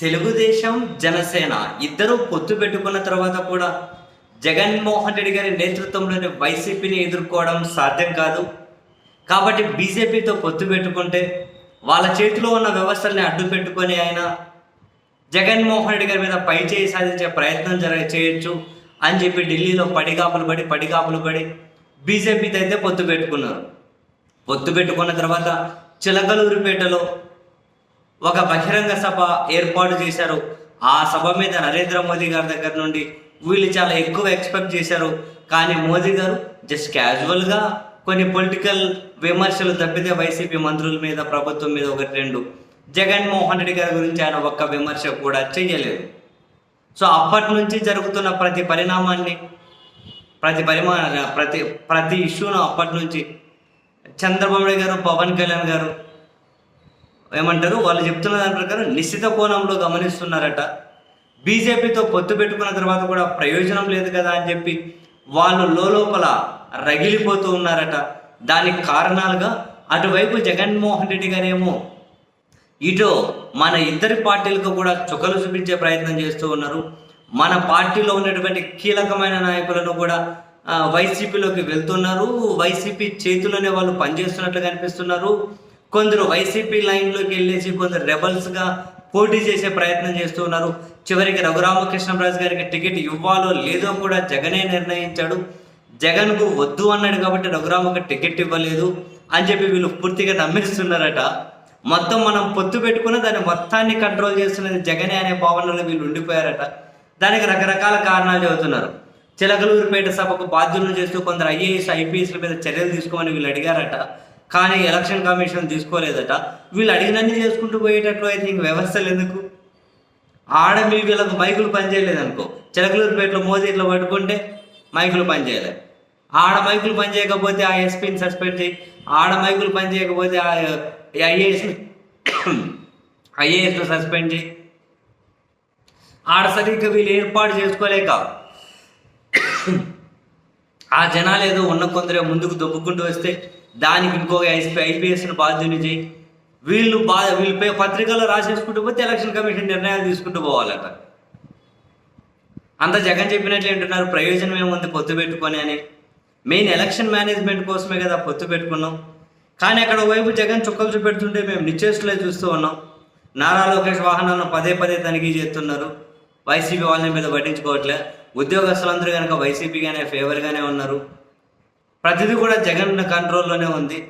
తెలుగుదేశం జనసేన ఇద్దరు పొత్తు పెట్టుకున్న తర్వాత కూడా జగన్మోహన్ రెడ్డి గారి నేతృత్వంలోని వైసీపీని ఎదుర్కోవడం సాధ్యం కాదు. కాబట్టి బీజేపీతో పొత్తు పెట్టుకుంటే వాళ్ళ చేతిలో ఉన్న వ్యవస్థల్ని అడ్డు పెట్టుకొని ఆయన జగన్మోహన్ రెడ్డి గారి మీద పై చేయి సాధించే ప్రయత్నం జర చేయొచ్చు అని చెప్పి ఢిల్లీలో పడిగాపులు పడి పడిగాపులు పడి బీజేపీతో అయితే పొత్తు పెట్టుకున్నారు. పొత్తు పెట్టుకున్న తర్వాత చిలకలూరిపేటలో ఒక బహిరంగ సభ ఏర్పాటు చేశారు. ఆ సభ మీద నరేంద్ర మోదీ గారి దగ్గర నుండి వీళ్ళు చాలా ఎక్కువ ఎక్స్పెక్ట్ చేశారు. కానీ మోదీ గారు జస్ట్ క్యాజువల్గా కొన్ని పొలిటికల్ విమర్శలు తప్పితే వైసీపీ మంత్రుల మీద ప్రభుత్వం మీద ఒకటి రెండు. జగన్మోహన్ రెడ్డి గారి గురించి ఆయన ఒక్క విమర్శ కూడా చెయ్యలేదు. సో అప్పటి నుంచి జరుగుతున్న ప్రతి పరిణామాన్ని ప్రతి పరిమా ప్రతి ప్రతి ఇష్యూను అప్పటి నుంచి చంద్రబాబు గారు పవన్ కళ్యాణ్ గారు ఏమంటారు? వాళ్ళు చెప్తున్న దాని ప్రకారం నిశ్చిత కోణంలో గమనిస్తున్నారట. బీజేపీతో పొత్తు పెట్టుకున్న తర్వాత కూడా ప్రయోజనం లేదు కదా అని చెప్పి వాళ్ళు లోపల రగిలిపోతూ ఉన్నారట. దానికి కారణాలుగా అటువైపు జగన్మోహన్ రెడ్డి గారేమో ఇటు మన ఇద్దరి పార్టీలకు కూడా చుక్కలు చూపించే ప్రయత్నం చేస్తూ ఉన్నారు. మన పార్టీలో ఉన్నటువంటి కీలకమైన నాయకులను కూడా వైసీపీలోకి వెళ్తున్నారు. వైసీపీ చేతిలోనే వాళ్ళు పనిచేస్తున్నట్లు కనిపిస్తున్నారు. కొందరు వైసీపీ లైన్లోకి వెళ్ళేసి కొందరు రెబల్స్గా పోటీ చేసే ప్రయత్నం చేస్తూ ఉన్నారు. చివరికి రఘురామకృష్ణరాజు గారికి టికెట్ ఇవ్వాలో లేదో కూడా జగనే నిర్ణయించాడు. జగన్కు వద్దు అన్నాడు కాబట్టి రఘురామకు టికెట్ ఇవ్వలేదు అని చెప్పి వీళ్ళు పూర్తిగా నమ్మిస్తున్నారట. మొత్తం మనం పొత్తు పెట్టుకున్న దాన్ని మొత్తాన్ని కంట్రోల్ చేస్తున్నది జగనే అనే భావనలో వీళ్ళు ఉండిపోయారట. దానికి రకరకాల కారణాలు చెబుతున్నారు. చిలకలూరుపేట సభకు బాధ్యులను చేస్తూ కొందరు ఐఏఎస్ ఐపీఎస్ల మీద చర్యలు తీసుకోమని వీళ్ళు అడిగారట. కానీ ఎలక్షన్ కమిషన్ తీసుకోలేదట. వీళ్ళు అడిగినన్ని చేసుకుంటూ పోయేటట్లు అయితే ఇంక వ్యవస్థలు ఎందుకు? ఆడ మీ వీళ్ళకు మైకులు పనిచేయలేదు అనుకో చిలకలూరుపేటలో మోదీ ఇట్లా పట్టుకుంటే మైకులు పనిచేయలేదు ఆడ మైకులు పనిచేయకపోతే ఆ ఎస్పీని సస్పెండ్ చేయి. ఆడ మైకులు పనిచేయకపోతే ఆ ఐఏఎస్ ఐఏఎస్ను సస్పెండ్ చేయి. ఆడ సరిగ్గా వీళ్ళు ఏర్పాటు చేసుకోలేక ఆ జనాలు ఏదో ఉన్న కొందరే ముందుకు దొబ్బుకుంటూ వస్తే దానికి ఇంకొక ఐపీ ఐపీఎస్ను బాధ్యుని చేయి. వీళ్ళు బా వీళ్ళు పత్రికల్లో రాసేసుకుంటూ పోతే ఎలక్షన్ కమిషన్ నిర్ణయాలు తీసుకుంటూ పోవాలట. అంత జగన్ చెప్పినట్లు ఏంటున్నారు? ప్రయోజనం ఏముంది పొత్తు పెట్టుకొని అని. మెయిన్ ఎలక్షన్ మేనేజ్మెంట్ కోసమే కదా పొత్తు పెట్టుకున్నాం. కానీ అక్కడ వైపు జగన్ చుక్కలు చూపెడుతుంటే మేము నిశ్చేష్లే చూస్తూ ఉన్నాం. నారా లోకేష్ వాహనాలను పదే పదే తనిఖీ చేస్తున్నారు. వైసీపీ వాళ్ళ మీద పట్టించుకోవట్లే. ఉద్యోగస్తులందరూ కనుక వైసీపీగానే ఫేవర్గానే ఉన్నారు. ప్రతిదీ కూడా జగన్ కంట్రోల్లోనే ఉంది.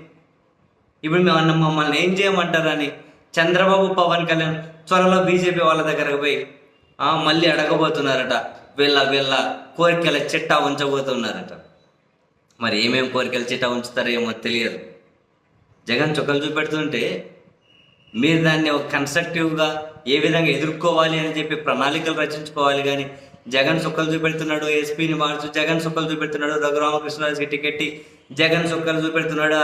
ఇప్పుడు మేము మమ్మల్ని ఏం చేయమంటారని చంద్రబాబు పవన్ కళ్యాణ్ త్వరలో బీజేపీ వాళ్ళ దగ్గరకు పోయి మళ్ళీ అడగబోతున్నారట. వీళ్ళ వీళ్ళ కోరికల చిట్టా ఉంచబోతున్నారట. మరి ఏమేం కోరికల చిట్టా ఉంచుతారో ఏమో తెలియదు. జగన్ చుక్కలు చూపెడుతుంటే మీరు దాన్ని ఒక కన్స్ట్రక్టివ్గా ఏ విధంగా ఎదుర్కోవాలి అని చెప్పి ప్రణాళికలు రచించుకోవాలి కానీ జగన్ సుక్కలు చూపెడుతున్నాడు ఎస్పీని మార్చు జగన్ సుక్కలు చూపెడుతున్నాడు రఘురామకృష్ణరాజుకి టికెట్ జగన్ సుక్కలు చూపెడుతున్నాడు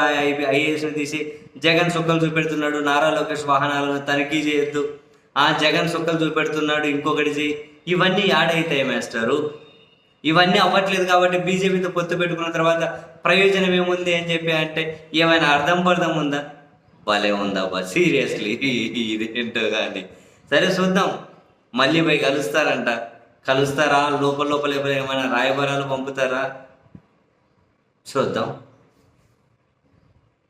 ఐఏఎస్ని తీసి జగన్ సుక్కలు చూపెడుతున్నాడు నారా లోకేష్ వాహనాలను తనిఖీ చేయొద్దు. ఆ జగన్ సుక్కలు చూపెడుతున్నాడు ఇంకొకటి చేయి ఇవన్నీ యాడ్ అవుతాయి ఇవన్నీ అవ్వట్లేదు కాబట్టి బీజేపీతో పొత్తు పెట్టుకున్న తర్వాత ప్రయోజనం ఏముంది అని చెప్పి అంటే ఏమైనా అర్థం పర్థం ఉందా? భలే ఉందా బా సీరియస్లీ. ఇదేంటో కానీ. సరే చూద్దాం. మళ్ళీ పోయి కలుస్తారంట. కలుస్తారా? లోపల లోపల ఏమైనా రాయబారాలు పంపుతారా? చూద్దాం.